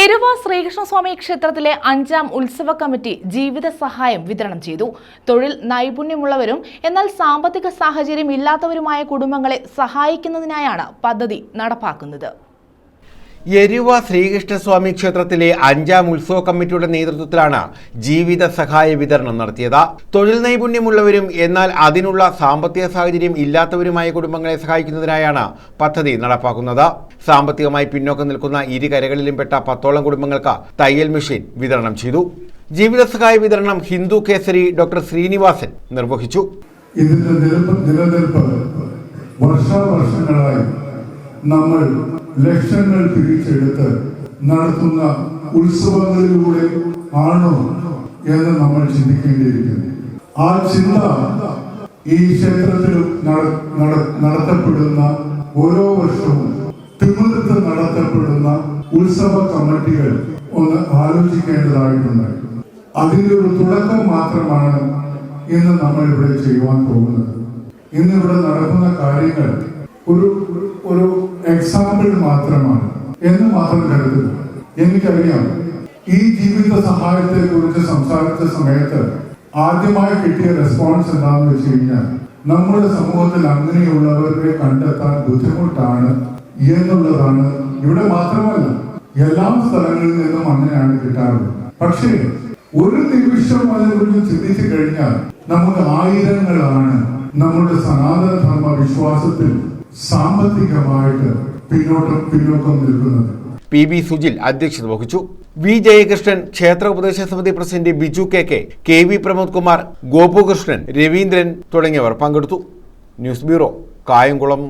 എരുവ ശ്രീകൃഷ്ണസ്വാമി ക്ഷേത്രത്തിലെ അഞ്ചാം ഉത്സവ കമ്മിറ്റി ജീവിത സഹായം വിതരണം ചെയ്തു. തൊഴിൽ നൈപുണ്യമുള്ളവരും എന്നാൽ സാമ്പത്തിക സാഹചര്യം ഇല്ലാത്തവരുമായ കുടുംബങ്ങളെ സഹായിക്കുന്നതിനായാണ് പദ്ധതി നടപ്പാക്കുന്നത്. എരുവ ശ്രീകൃഷ്ണസ്വാമി ക്ഷേത്രത്തിലെ അഞ്ചാം ഉത്സവ കമ്മിറ്റിയുടെ നേതൃത്വത്തിലാണ് ജീവിത സഹായ വിതരണം നടത്തിയത്. തൊഴിൽ നൈപുണ്യമുള്ളവരും എന്നാൽ അതിനുള്ള സാമ്പത്തിക സാഹചര്യം ഇല്ലാത്തവരുമായ കുടുംബങ്ങളെ സഹായിക്കുന്നതിനായാണ് പദ്ധതി നടപ്പാക്കുന്നത്. സാമ്പത്തികമായി പിന്നോക്കം നിൽക്കുന്ന ഇരു കരകളിലും പെട്ട പത്തോളം കുടുംബങ്ങൾക്ക് തയ്യൽ മെഷീൻ വിതരണം ചെയ്തു. ജീവിത സഹായ വിതരണം ഹിന്ദു കേസരി ഡോക്ടർ ശ്രീനിവാസൻ നിർവഹിച്ചു. ഇതിന്റെ നമ്മൾ ലക്ഷങ്ങൾ പിരിച്ചെടുത്ത് നടത്തുന്ന ഉത്സവങ്ങളിലൂടെ ആണോ എന്ന് നമ്മൾ ചിന്തിക്കേണ്ടിയിരിക്കുന്നു. ആ ചിന്ത ഈ ക്ഷേത്രത്തിലും നട- നട- നടത്തപ്പെടുന്ന ഓരോ വർഷവും തിരുവനന്തപുരത്ത് നടത്തപ്പെടുന്ന ഉത്സവ കമ്മിറ്റികൾ ഒന്ന് ആലോചിക്കേണ്ടതായിട്ടുണ്ട്. അതിന്റെ ഒരു തുടക്കം മാത്രമാണ് ഇന്ന് നമ്മൾ ഇവിടെ ചെയ്യുവാൻ പോകുന്നത്. ഇന്ന് ഇവിടെ നടക്കുന്ന കാര്യങ്ങൾ ഒരു ഒരു എക്സാമ്പിൾ മാത്രമാണ് എന്ന് മാത്രം കരുതുക എനിക്കറിയാം. ഈ ജീവിത സഹായത്തെ കുറിച്ച് സംസാരിച്ച സമയത്ത് ആദ്യമായി കിട്ടിയ റെസ്പോൺസ് എന്താണെന്ന് വെച്ച് കഴിഞ്ഞാൽ നമ്മുടെ സമൂഹത്തിൽ അങ്ങനെയുള്ളവരെ കണ്ടെത്താൻ ബുദ്ധിമുട്ടാണ് എന്നുള്ളതാണ്. ഇവിടെ മാത്രമല്ല എല്ലാ സ്ഥലങ്ങളിൽ നിന്നും അങ്ങനെയാണ് കിട്ടാറുള്ളത്. പക്ഷേ ഒരു നിമിഷം അതിനെക്കുറിച്ച് ചിന്തിച്ചു കഴിഞ്ഞാൽ നമുക്ക് ആയിരങ്ങളാണ് നമ്മുടെ സനാതന ധർമ്മ വിശ്വാസത്തിൽ സാമ്പത്തികമായിട്ട് പിന്നോട്ടം പിന്നോക്കം നിൽക്കുന്നത്. പി ബി സുജിൽ അധ്യക്ഷത വഹിച്ചു. വി ജയകൃഷ്ണൻ ക്ഷേത്ര ഉപദേശ സമിതി president Biju K K K V Pramod Kumar Gopukrishnan Raveendran തുടങ്ങിയവർ പങ്കെടുത്തു. News bureau Kayamkulam.